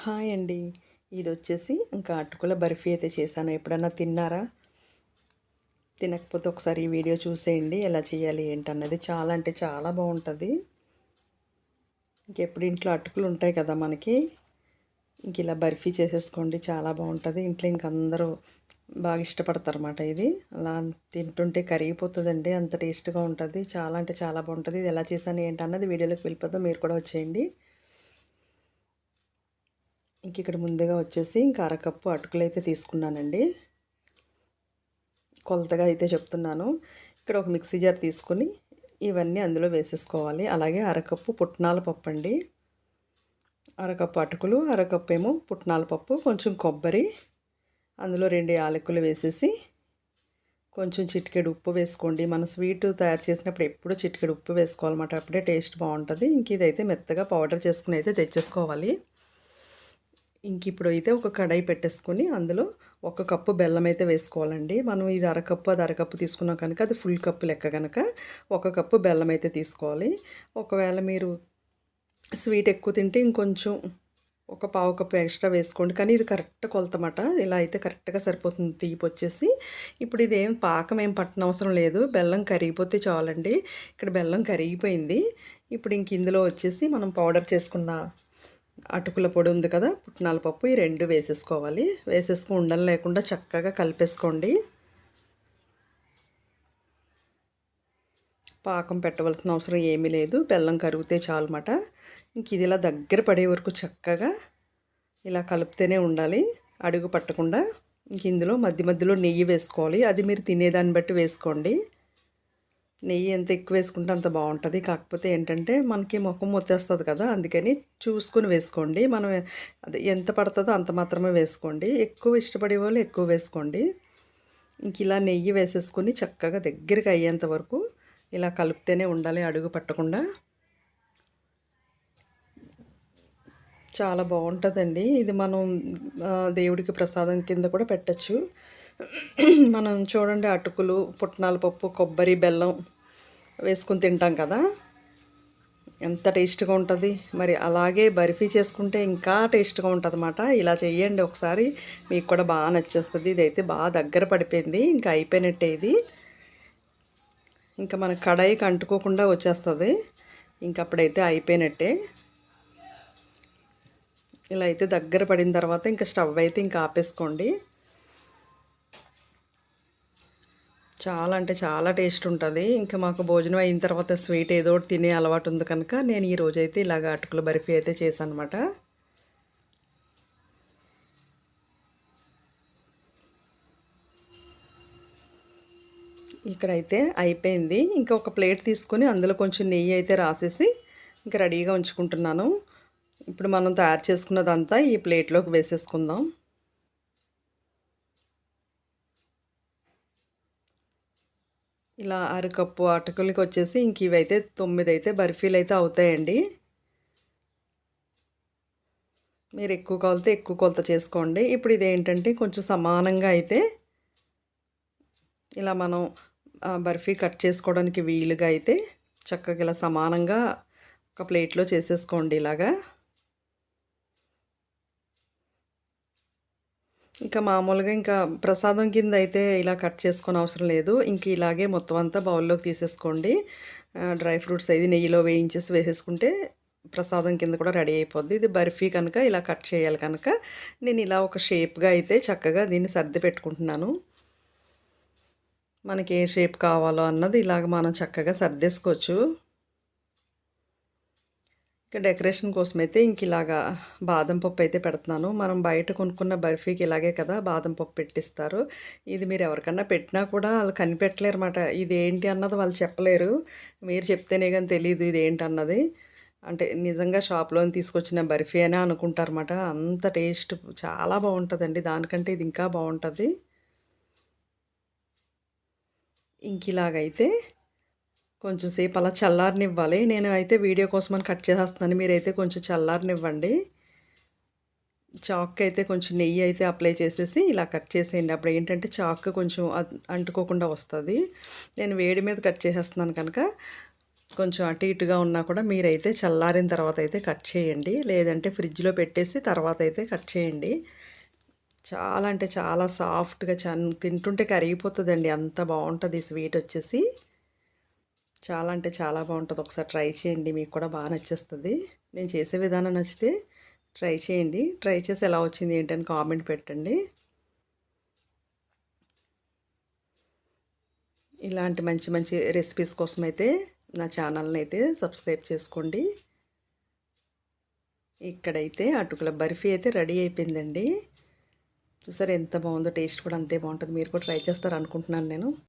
Hi అండి. ఇది వచ్చేసి ఇంకా అటుకుల బర్ఫీ అయితే చేశాను. ఎప్పుడన్నా తిన్నారా? తినకపోతే ఒకసారి ఈ వీడియో చూసేయండి. ఎలా చేయాలి ఏంటన్నది చాలా అంటే చాలా బాగుంటుంది ఇంకెప్పుడు ఇంట్లో అటుకులు ఉంటాయి కదా మనకి. ఇంక ఇలా బర్ఫీ చేసేసుకోండి చాలా బాగుంటుంది ఇంట్లో ఇంక అందరూ బాగా ఇష్టపడతారు అన్నమాట ఇది. అలా తింటుంటే కరిగిపోతుందండి అంత టేస్ట్గా ఉంటుంది. చాలా అంటే చాలా బాగుంటుంది ఇది ఎలా చేశాను ఏంటన్నది వీడియోలోకి వెళ్ళిపోతే మీరు కూడా వచ్చేయండి. ఇంక ఇక్కడ ముందుగా వచ్చేసి ఇంకా అరకప్పు అటుకులు అయితే తీసుకున్నానండి. కొలతగా అయితే చెప్తున్నాను. ఇక్కడ ఒక మిక్సీ జార్ తీసుకొని ఇవన్నీ అందులో వేసేసుకోవాలి. అలాగే అరకప్పు పుట్నాల పప్పు అండి. అరకప్పు అటుకులు అరకప్పు ఏమో పుట్నాల పప్పు కొంచెం కొబ్బరి అందులో రెండు యాలకులు వేసేసి కొంచెం చిటికెడు ఉప్పు వేసుకోండి. మన స్వీట్ తయారు చేసినప్పుడు ఎప్పుడూ చిటికెడు ఉప్పు వేసుకోవాలన్నమాట. అప్పుడే టేస్ట్ బాగుంటుంది. ఇంక ఇదైతే మెత్తగా పౌడర్ చేసుకుని అయితే తెచ్చేసుకోవాలి. ఇంక ఇప్పుడు అయితే ఒక కడాయి పెట్టేసుకొని అందులో ఒక కప్పు బెల్లం అయితే వేసుకోవాలండి. మనం ఇది అరకప్పు అది అరకప్పు తీసుకున్నాం కనుక అది ఫుల్ కప్పు లెక్క కనుక ఒక కప్పు బెల్లం అయితే తీసుకోవాలి. ఒకవేళ మీరు స్వీట్ ఎక్కువ తింటే ఇంకొంచెం ఒక పావు కప్పు ఎక్స్ట్రా వేసుకోండి. కానీ ఇది కరెక్ట్ కొలతమాట. ఇలా అయితే కరెక్ట్గా సరిపోతుంది తీపి వచ్చేసి. ఇప్పుడు ఇది ఏం పాకం ఏం పట్టనవసరం అవసరం లేదు. బెల్లం కరిగిపోతే చాలండి. ఇక్కడ బెల్లం కరిగిపోయింది. ఇప్పుడు ఇంక ఇందులో వచ్చేసి మనం పౌడర్ చేసుకున్న అటుకుల పొడి ఉంది కదా పుట్నాల పప్పు ఈ రెండు వేసేసుకోవాలి. వేసేసుకుని ఉండలు లేకుండా చక్కగా కలిపేసుకోండి. పాకం పెట్టవలసిన అవసరం ఏమీ లేదు బెల్లం కరిగితే చాలన్నమాట. ఇంక ఇది ఇలా దగ్గర పడే వరకు చక్కగా ఇలా కలిపితేనే ఉండాలి అడుగు పట్టకుండా. ఇంక ఇందులో మధ్య మధ్యలో నెయ్యి వేసుకోవాలి అది మీరు తినేదాన్ని బట్టి వేసుకోండి. నెయ్యి ఎంత ఎక్కువ వేసుకుంటే అంత బాగుంటుంది. కాకపోతే ఏంటంటే మనకి ముఖం మొత్తేస్తుంది కదా అందుకని చూసుకుని వేసుకోండి. మనం అది ఎంత పడుతుందో అంత మాత్రమే వేసుకోండి. ఎక్కువ ఇష్టపడే వాళ్ళు ఎక్కువ వేసుకోండి. ఇంక ఇలా నెయ్యి వేసేసుకొని చక్కగా దగ్గరికి అయ్యేంత వరకు ఇలా కలుపుతూనే ఉండాలి అడుగు పట్టకుండా. చాలా బాగుంటుందండి. ఇది మనం దేవుడికి ప్రసాదం కింద కూడా పెట్టచ్చు. మనం చూడండి అటుకులు పుట్నాల పప్పు కొబ్బరి బెల్లం వేసుకుని తింటాం కదా. ఎంత టేస్ట్గా ఉంటుంది. మరి అలాగే బర్ఫీ చేసుకుంటే ఇంకా టేస్ట్గా ఉంటుంది అన్నమాట ఇలా చేయండి ఒకసారి. మీకు కూడా బాగా నచ్చేస్తుంది. ఇదైతే బాగా దగ్గర పడిపోయింది. ఇంకా అయిపోయినట్టే ఇది ఇంకా మన కడాయికి అంటుకోకుండా వచ్చేస్తుంది. ఇంక అప్పుడైతే అయిపోయినట్టే. ఇలా అయితే దగ్గర పడిన తర్వాత ఇంకా స్టవ్ అయితే ఇంకా ఆపేసుకోండి. చాలా అంటే చాలా టేస్ట్ ఉంటుంది. ఇంకా మాకు భోజనం అయిన తర్వాత స్వీట్ ఏదో ఒకటి తినే అలవాటు ఉంది కనుక నేను ఈ రోజైతే ఇలాగ అటుకుల బర్ఫీ అయితే చేశాను అనమాట ఇక్కడైతే అయిపోయింది. ఇంకా ఒక ప్లేట్ తీసుకొని అందులో కొంచెం నెయ్యి అయితే రాసేసి ఇంకా రెడీగా ఉంచుకుంటున్నాను. ఇప్పుడు మనం తయారు చేసుకున్నదంతా ఈ ప్లేట్లోకి వేసేసుకుందాం. ఇలా అరకప్పు అటుకులకి వచ్చేసి ఇంక ఇవైతే తొమ్మిది అయితే బర్ఫీలు అయితే అవుతాయండి. మీరు ఎక్కువ కొలత ఎక్కువ కొలత చేసుకోండి. ఇప్పుడు ఇది ఏంటంటే కొంచెం సమానంగా అయితే ఇలా మనం బర్ఫీ కట్ చేసుకోవడానికి వీలుగా అయితే చక్కగా ఇలా సమానంగా ఒక ప్లేట్లో చేసేసుకోండి ఇలాగా. ఇంకా మామూలుగా ఇంకా ప్రసాదం కింద అయితే ఇలా కట్ చేసుకొని అవసరం లేదు. ఇంక ఇలాగే మొత్తం అంతా బౌల్లోకి తీసేసుకోండి. డ్రై ఫ్రూట్స్ అయితే నెయ్యిలో వేయించేసి వేసేసుకుంటే ప్రసాదం కింద కూడా రెడీ అయిపోద్ది. ఇది బర్ఫీ కనుక ఇలా కట్ చేయాలి కనుక. నేను ఇలా ఒక షేప్గా అయితే చక్కగా దీన్ని సర్ది పెట్టుకుంటున్నాను. మనకి ఏ షేప్ కావాలో అన్నది ఇలాగ మనం చక్కగా సర్దేసుకోవచ్చు. ఇంకా డెకరేషన్ కోసం అయితే ఇంక ఇలాగా బాదం పప్పు అయితే పెడుతున్నాను. మనం బయట కొనుక్కున్న బర్ఫీకి ఇలాగే కదా బాదం పప్పు పెట్టిస్తారు. ఇది మీరు ఎవరికన్నా పెట్టినా కూడా వాళ్ళు కనిపెట్టలేరు అనమాట ఇది ఏంటి అన్నది వాళ్ళు చెప్పలేరు. మీరు చెప్తేనే కానీ తెలియదు ఇది ఏంటి అన్నది. అంటే నిజంగా షాప్లోని తీసుకొచ్చిన బర్ఫీ అనే అనుకుంటారన్నమాట. అంత టేస్ట్ చాలా బాగుంటుందండి. దానికంటే ఇది ఇంకా బాగుంటుంది. ఇంక ఇలాగైతే కొంచెం సేపు అలా చల్లారనివ్వాలి. నేను అయితే వీడియో కోసం అని కట్ చేసేస్తున్నాను. మీరైతే కొంచెం చల్లారనివ్వండి. చాక్ అయితే కొంచెం నెయ్యి అయితే అప్లై చేసేసి ఇలా కట్ చేసేయండి. అప్పుడు ఏంటంటే చాక్ కొంచెం అంటుకోకుండా వస్తుంది. నేను వేడి మీద కట్ చేసేస్తున్నాను కనుక కొంచెం అటు ఇటుగా ఉన్నా కూడా మీరైతే చల్లారిన తర్వాత అయితే కట్ చేయండి. లేదంటే ఫ్రిడ్జ్లో పెట్టేసి తర్వాత అయితే కట్ చేయండి. చాలా అంటే చాలా సాఫ్ట్గా చన్ తింటుంటే కరిగిపోతుందండి. అంత బాగుంటుంది స్వీట్ వచ్చేసి. చాలా అంటే చాలా బాగుంటుంది. ఒకసారి ట్రై చేయండి. మీకు కూడా బాగా నచ్చేస్తుంది. నేను చేసే విధానం నచ్చితే ట్రై చేయండి. ట్రై చేసి ఎలా వచ్చింది ఏంటని కామెంట్ పెట్టండి. ఇలాంటి మంచి మంచి రెసిపీస్ కోసం అయితే నా ఛానల్ని అయితే సబ్స్క్రైబ్ చేసుకోండి. ఇక్కడైతే అటుకుల బర్ఫీ అయితే రెడీ అయిపోయిందండి. చూసారు ఎంత బాగుందో టేస్ట్ కూడా అంతే బాగుంటుంది. మీరు కూడా ట్రై చేస్తారు అనుకుంటున్నాను నేను.